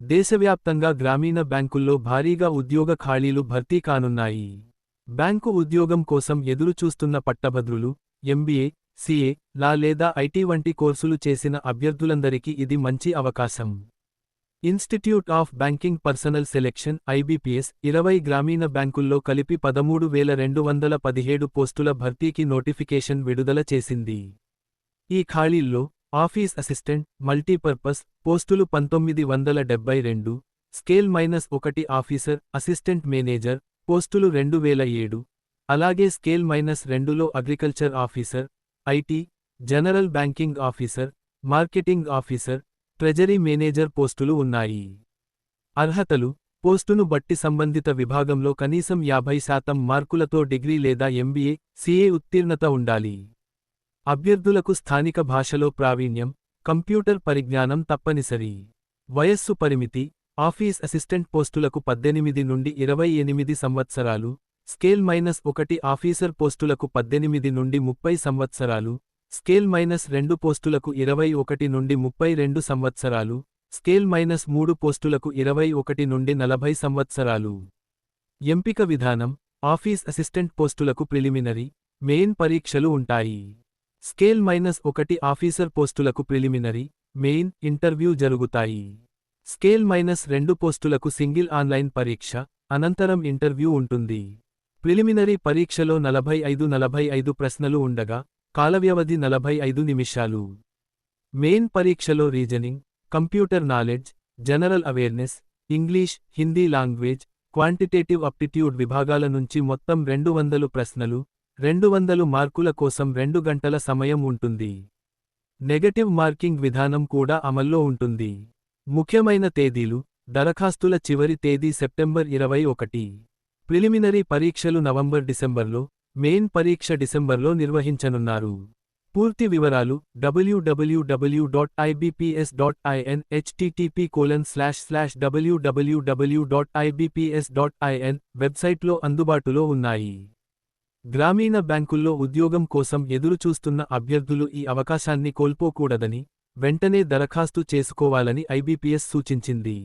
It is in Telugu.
దేశవ్యాప్తంగా గ్రామీణ బ్యాంకుల్లో భారీగా ఉద్యోగ ఖాళీలు భర్తీ కానున్నాయి. బ్యాంకు ఉద్యోగం కోసం ఎదురుచూస్తున్న పట్టభద్రులు ఎంబీఏ సీఏ లా లేదా ఐటీ వంటి కోర్సులు చేసిన అభ్యర్థులందరికీ ఇది మంచి అవకాశం. Institute of banking personnel selection IBPS ఇరవై గ్రామీణ బ్యాంకుల్లో కలిపి పదమూడు వేల రెండు వందల పదిహేడు పోస్టుల భర్తీకి నోటిఫికేషన్ విడుదల చేసింది. ఈ ఖాళీల్లో ఆఫీస్ అసిస్టెంట్ మల్టీపర్పస్ పోస్టులు పంతొమ్మిది వందల డెబ్బై రెండు స్కేల్ మైనస్ ఒకటి ఆఫీసర్ అసిస్టెంట్ మేనేజర్ పోస్టులు రెండు వేల ఏడు. అలాగే స్కేల్ మైనస్ రెండులో agriculture officer IT general banking officer marketing officer treasury manager పోస్టులు ఉన్నాయి. అర్హతలు పోస్టును బట్టి సంబంధిత విభాగంలో కనీసం యాభై శాతం మార్కులతో డిగ్రీ లేదా ఎంబీఏ సీఏ ఉత్తీర్ణత ఉండాలి. అభ్యర్థులకు స్థానిక భాషలో ప్రావీణ్యం కంప్యూటర్ పరిజ్ఞానం తప్పనిసరి. వయస్సు పరిమితి ఆఫీస్ అసిస్టెంట్ పోస్టులకు పద్దెనిమిది నుండి ఇరవై ఎనిమిది సంవత్సరాలు స్కేల్ మైనస్ ఒకటి ఆఫీసర్ పోస్టులకు పద్దెనిమిది నుండి ముప్పై సంవత్సరాలు స్కేల్ మైనస్ రెండు పోస్టులకు ఇరవై ఒకటి నుండి ముప్పై రెండు సంవత్సరాలు స్కేల్ మైనస్ మూడు పోస్టులకు ఇరవై ఒకటి నుండి నలభై సంవత్సరాలు. ఎంపిక విధానం ఆఫీస్ అసిస్టెంట్ పోస్టులకు ప్రిలిమినరీ మెయిన్ పరీక్షలు ఉంటాయి. స్కేల్ మైనస్ ఒకటి ఆఫీసర్ పోస్టులకు ప్రిలిమినరీ మెయిన్ ఇంటర్వ్యూ జరుగుతాయి. స్కేల్ మైనస్ రెండు పోస్టులకు సింగిల్ ఆన్లైన్ పరీక్ష అనంతరం ఇంటర్వ్యూ ఉంటుంది. ప్రిలిమినరీ పరీక్షలో నలభై ఐదు నలభై ఐదు ప్రశ్నలు ఉండగా కాలవ్యవధి నలభై ఐదు నిమిషాలు. మెయిన్ పరీక్షలో reasoning computer knowledge general awareness English Hindi language quantitative aptitude విభాగాల నుంచి మొత్తం రెండు వందలు ప్రశ్నలు రెండు వందలు మార్కుల కోసం రెండు గంటల సమయం ఉంటుంది. నెగటివ్ మార్కింగ్ విధానం కూడా అమల్లో ఉంటుంది. ముఖ్యమైన తేదీలు దరఖాస్తుల చివరి తేదీ సెప్టెంబర్ ఇరవై ఒకటి. ప్రిలిమినరీ పరీక్షలు నవంబర్ డిసెంబర్లో మెయిన్ పరీక్ష డిసెంబర్లో నిర్వహించనున్నారు. పూర్తి వివరాలు WWW dot IBPS dot IN HTTP colon slash slash WWW dot IBPS dot IN వెబ్సైట్లో అందుబాటులో ఉన్నాయి. గ్రామీణ బ్యాంకుల్లో ఉద్యోగం కోసం ఎదురుచూస్తున్న అభ్యర్థులు ఈ అవకాశాన్ని కోల్పోకూడదని వెంటనే దరఖాస్తు చేసుకోవాలని ఐబీపీఎస్ సూచించింది.